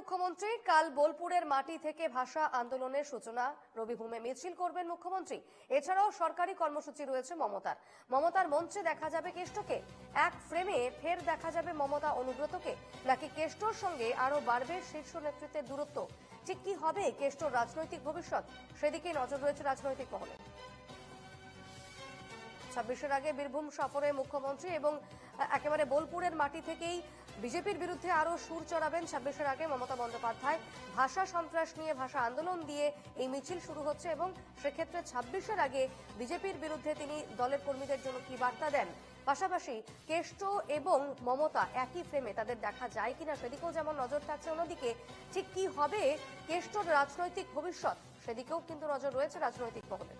মুখ্যমন্ত্রী, কাল বোলপুরের মাটি থেকে ভাষা আন্দোলনের সূচনা। রবিভূমে মিছিল করবেন মুখ্যমন্ত্রী। এছাড়াও সরকারি কর্মসূচি রয়েছে মমতার। মমতার মঞ্চে দেখা যাবে কেষ্টকে। এক ফ্রেমে ফের দেখা যাবে মমতা অনুব্রতকে। নাকি কেষ্টর সঙ্গে আরও বাড়বে শীর্ষ নেতৃত্বের দূরত্ব? ঠিক কি হবে কেষ্টর রাজনৈতিক ভবিষ্যৎ? সেদিকেই নজর রয়েছে রাজনৈতিক মহলে। ছাব্বিশের আগে বীরভূম সফরে মুখ্যমন্ত্রী এবং একেবারে বোলপুরের মাটি থেকেই বিজেপির বিরুদ্ধে আরও সুর চড়াবেন ছাব্বিশের আগে মমতা বন্দ্যোপাধ্যায়। ভাষা সন্ত্রাস নিয়ে, ভাষা আন্দোলন দিয়ে এই মিছিল শুরু হচ্ছে এবং সেক্ষেত্রে ছাব্বিশের আগে বিজেপির বিরুদ্ধে তিনি দলের কর্মীদের জন্য কি বার্তা দেন? পাশাপাশি কেষ্ট এবং মমতা একই ফ্রেমে তাদের দেখা যায় কিনা সেদিকেও যেমন নজর থাকছে অন্যদিকে, ঠিক কি হবে? কেষ্টর রাজনৈতিক ভবিষ্যৎ, সেদিকেও কিন্তু নজর রয়েছে রাজনৈতিক মহলে।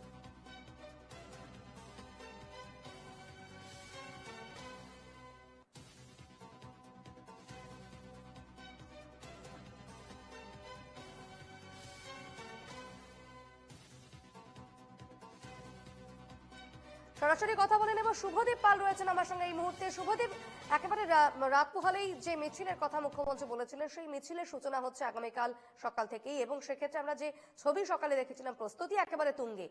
সরাসরি কথা বলে নেব। শুভদীপ পাল রয়েছেন আমার সঙ্গে এই মুহূর্তে। শুভদীপ, একেবারে রাত পোহালেই যে মিছিলের কথা মুখ্যমন্ত্রী বলেছিলেন, সেই মিছিলের সূচনা হচ্ছে আগামীকাল সকাল থেকেই এবং সেক্ষেত্রে আমরা যে ছবি সকালে দেখেছিলাম, প্রস্তুতি একেবারে তুঙ্গে।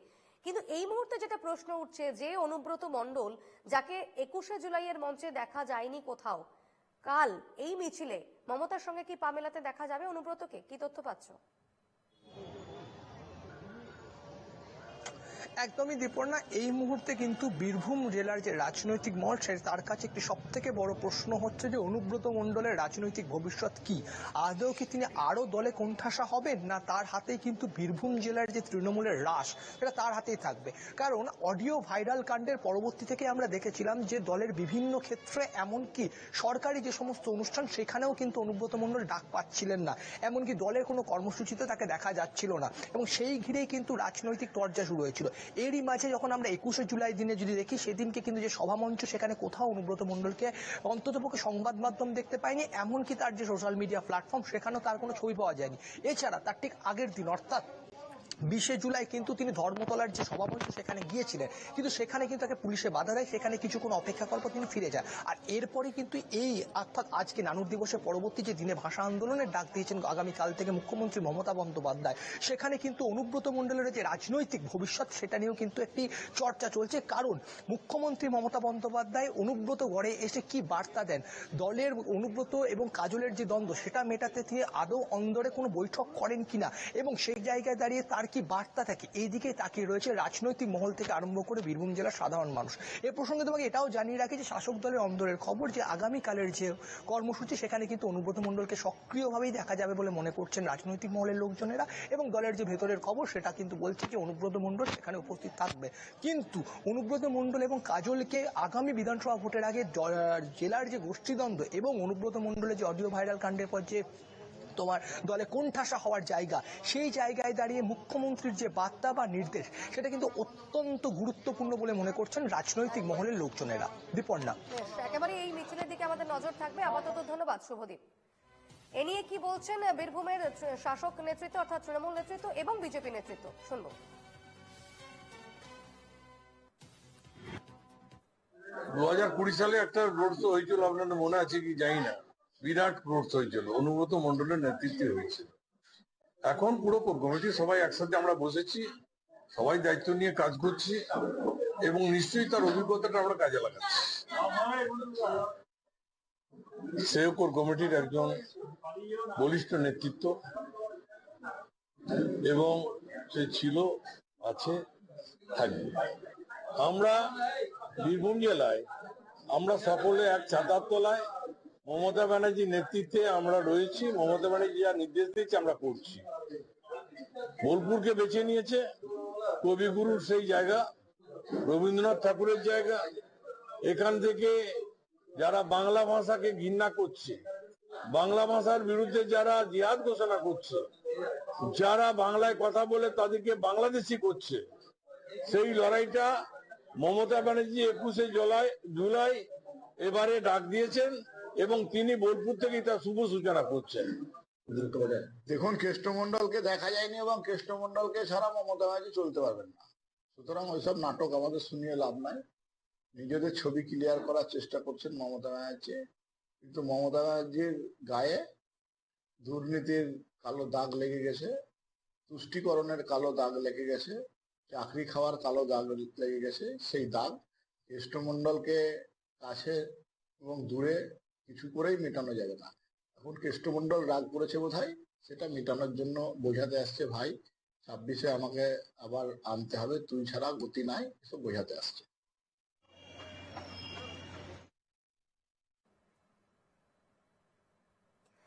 কিন্তু এই মুহূর্তে যেটা প্রশ্ন উঠছে, যে অনুব্রত মণ্ডল, যাকে একুশে জুলাইয়ের মঞ্চে দেখা যায়নি কোথাও, কাল এই মিছিলে মমতার সঙ্গে কি পা মেলাতে দেখা যাবে অনুব্রতকে? কি তথ্য পাচ্ছ? একদমই দীপর্ণা এই মুহূর্তে কিন্তু বীরভূম জেলার যে রাজনৈতিক মহল তার কাছে একটি সব থেকে বড় প্রশ্ন হচ্ছে যে, অনুব্রত মণ্ডলের রাজনৈতিক ভবিষ্যৎ কি? আদৌ কি তিনি আরও দলে কোণঠাসা হবেন, না তার হাতেই কিন্তু বীরভূম জেলার যে তৃণমূলের রাস সেটা তার হাতেই থাকবে? কারণ, অডিও ভাইরাল কাণ্ডের পরবর্তী থেকে আমরা দেখেছিলাম যে, দলের বিভিন্ন ক্ষেত্রে এমনকি সরকারি যে সমস্ত অনুষ্ঠান, সেখানেও কিন্তু অনুব্রত মণ্ডল ডাক পাচ্ছিলেন না। এমনকি দলের কোনো কর্মসূচিতে তাকে দেখা যাচ্ছিল না। এবং সেই ঘিরেই কিন্তু রাজনৈতিক চর্চা শুরু হয়েছিল। এরই মাঝে যখন আমরা একুশে জুলাই দিনে যদি দেখি, সেদিনকে কিন্তু যে সভামঞ্চ, সেখানে কোথাও অনুব্রত মণ্ডলকে অন্ততপক্ষে সংবাদ মাধ্যম দেখতে পাইনি, এমনকি তার যে সোশ্যাল মিডিয়া প্ল্যাটফর্ম সেখানেও তার কোনো ছবি পাওয়া যায়নি। এছাড়া তার ঠিক আগের দিন, অর্থাৎ বিশে জুলাই কিন্তু তিনি ধর্মতলার যে সভামঞ্চ সেখানে গিয়েছিলেন। কিন্তু সেখানে কিন্তু তাকে পুলিশে বাধা দেয়, সেখানে কিছুক্ষণ অপেক্ষা করার পর তিনি ফিরে যান। আর এরপরে কিন্তু এই অর্থাৎ আজকে নানুর দিবসের পরবর্তী যে দিনে ভাষা আন্দোলনের ডাক দিয়েছেন আগামীকাল থেকে মুখ্যমন্ত্রী মমতা বন্দ্যোপাধ্যায়, সেখানে কিন্তু অনুব্রত মণ্ডলের যে রাজনৈতিক ভবিষ্যৎ সেটা নিয়েও কিন্তু একটি চর্চা চলছে। কারণ মুখ্যমন্ত্রী মমতা বন্দ্যোপাধ্যায় অনুব্রত গড়ে এসে কি বার্তা দেন? দলের অনুব্রত এবং কাজলের যে দ্বন্দ্ব, সেটা মেটাতে তিনি আদৌ অন্দরে কোনো বৈঠক করেন কিনা? এবং সেই জায়গায় দাঁড়িয়ে তার কি বার্তা থাকে? এই দিকে তাকিয়ে রয়েছে রাজনৈতিক মহল থেকে আরম্ভ করে বীরভূম জেলার সাধারণ মানুষ। এ প্রসঙ্গে তোমাকে এটাও জানিয়ে রাখি যে শাসক দলের অন্দরের খবর যে আগামীকালের যে কর্মসূচি, সেখানে কিন্তু অনুব্রত মণ্ডলকে সক্রিয়ভাবেই দেখা যাবে বলে মনে করছেন রাজনৈতিক মহলের লোকজনেরা এবং দলের যে ভেতরের খবর, সেটা কিন্তু বলছে যে অনুব্রত মণ্ডল সেখানে উপস্থিত থাকবে। কিন্তু অনুব্রত মণ্ডল এবং কাজলকে আগামী বিধানসভা ভোটের আগে জেলার যে গোষ্ঠীদ্বন্দ্ব এবং অনুব্রত মণ্ডলের যে অডিও ভাইরাল কাণ্ডের পর যে তোমার দলে কোণঠাসা হওয়ার জায়গা। সেই জায়গায় দাঁড়িয়ে মুখ্যমন্ত্রীর যে বার্তা বা নির্দেশ সেটা কিন্তু অত্যন্ত গুরুত্বপূর্ণ বলে মনে করছেন রাজনৈতিক মহলের লোকজনেরা। দীপর্ণা। একেবারে এই মিছিলের দিকে আমাদের নজর থাকবে। আপাতত ধন্যবাদ শুভদীপ। এ নিয়ে কি বলছেন বীরভূমের শাসক নেতৃত্ব অর্থাৎ তৃণমূল নেতৃত্ব এবং বিজেপি নেতৃত্ব? শুনব। দু হাজার কুড়ি সালে একটা রোড শো হয়েছিল আপনাদের মনে আছে কি? জানি না। বিরাট শো হয়েছিল। অনুব্রত মন্ডলের নেতৃত্বে হয়েছিল। এখন পুরো কমিটি সবাই একসাথে আমরা বসেছি, সবাই দায়িত্ব নিয়ে কাজ করছি এবং নিশ্চয়ই তার অভিজ্ঞতাটা আমরা কাজে লাগাচ্ছি। সেও কমিটির একজন বলিষ্ঠ নেতৃত্ব এবং সে ছিল, আছে, থাকবে। আমরা বীরভূম জেলায়, আমরা সকলে এক ছাতার তলায় মমতা ব্যানার্জির নেতৃত্বে আমরা রয়েছি, মমতা ব্যানার্জি যা নির্দেশ দিয়েছে আমরা করছি। বোলপুরকে বেছে নিয়েছে কবিগুরুর সেই জায়গা, রবীন্দ্রনাথ ঠাকুরের জায়গা। এখান থেকে যারা বাংলা ভাষাকে ঘৃণা করছে, বাংলা ভাষার বিরুদ্ধে যারা জিহাদ ঘোষণা করছে, যারা বাংলায় কথা বলে তাদেরকে বাংলাদেশি করছে, সেই লড়াইটা মমতা ব্যানার্জি একুশে জুলাই জুলাই এবারে ডাক দিয়েছেন। এবং তিনি বোলপুর থেকেই তার শুভ সূচনা করছেন। দেখুন কেষ্টমন্ডলকে দেখা যায়নি এবং কেষ্টমন্ডলকে ছাড়া মমতা ব্যানার্জি চলতে পারবেন না। সুতরাং ওইসব নাটক আমাদের শুনিয়ে লাভ নাই। নিজেদের ছবি ক্লিয়ার করার চেষ্টা করছেন মমতা ব্যানার্জি। কিন্তু মমতা ব্যানার্জির গায়ে দুর্নীতির কালো দাগ লেগে গেছে, তুষ্টিকরণের কালো দাগ লেগে গেছে, চাকরি খাওয়ার কালো দাগ লেগে গেছে। সেই দাগ কেষ্টমন্ডলকে কাছে এবং দূরে কিছু করেই মেটানো যাবে না। এখন কেষ্টমন্ডল রাগ করেছে বোধহয়, সেটা মেটানোর জন্য বোঝাতে আসছে, ভাই, ছাব্বিশে আমাকে আবার আনতে হবে, তুই ছাড়া গতি নাই, এসব বোঝাতে আসছে।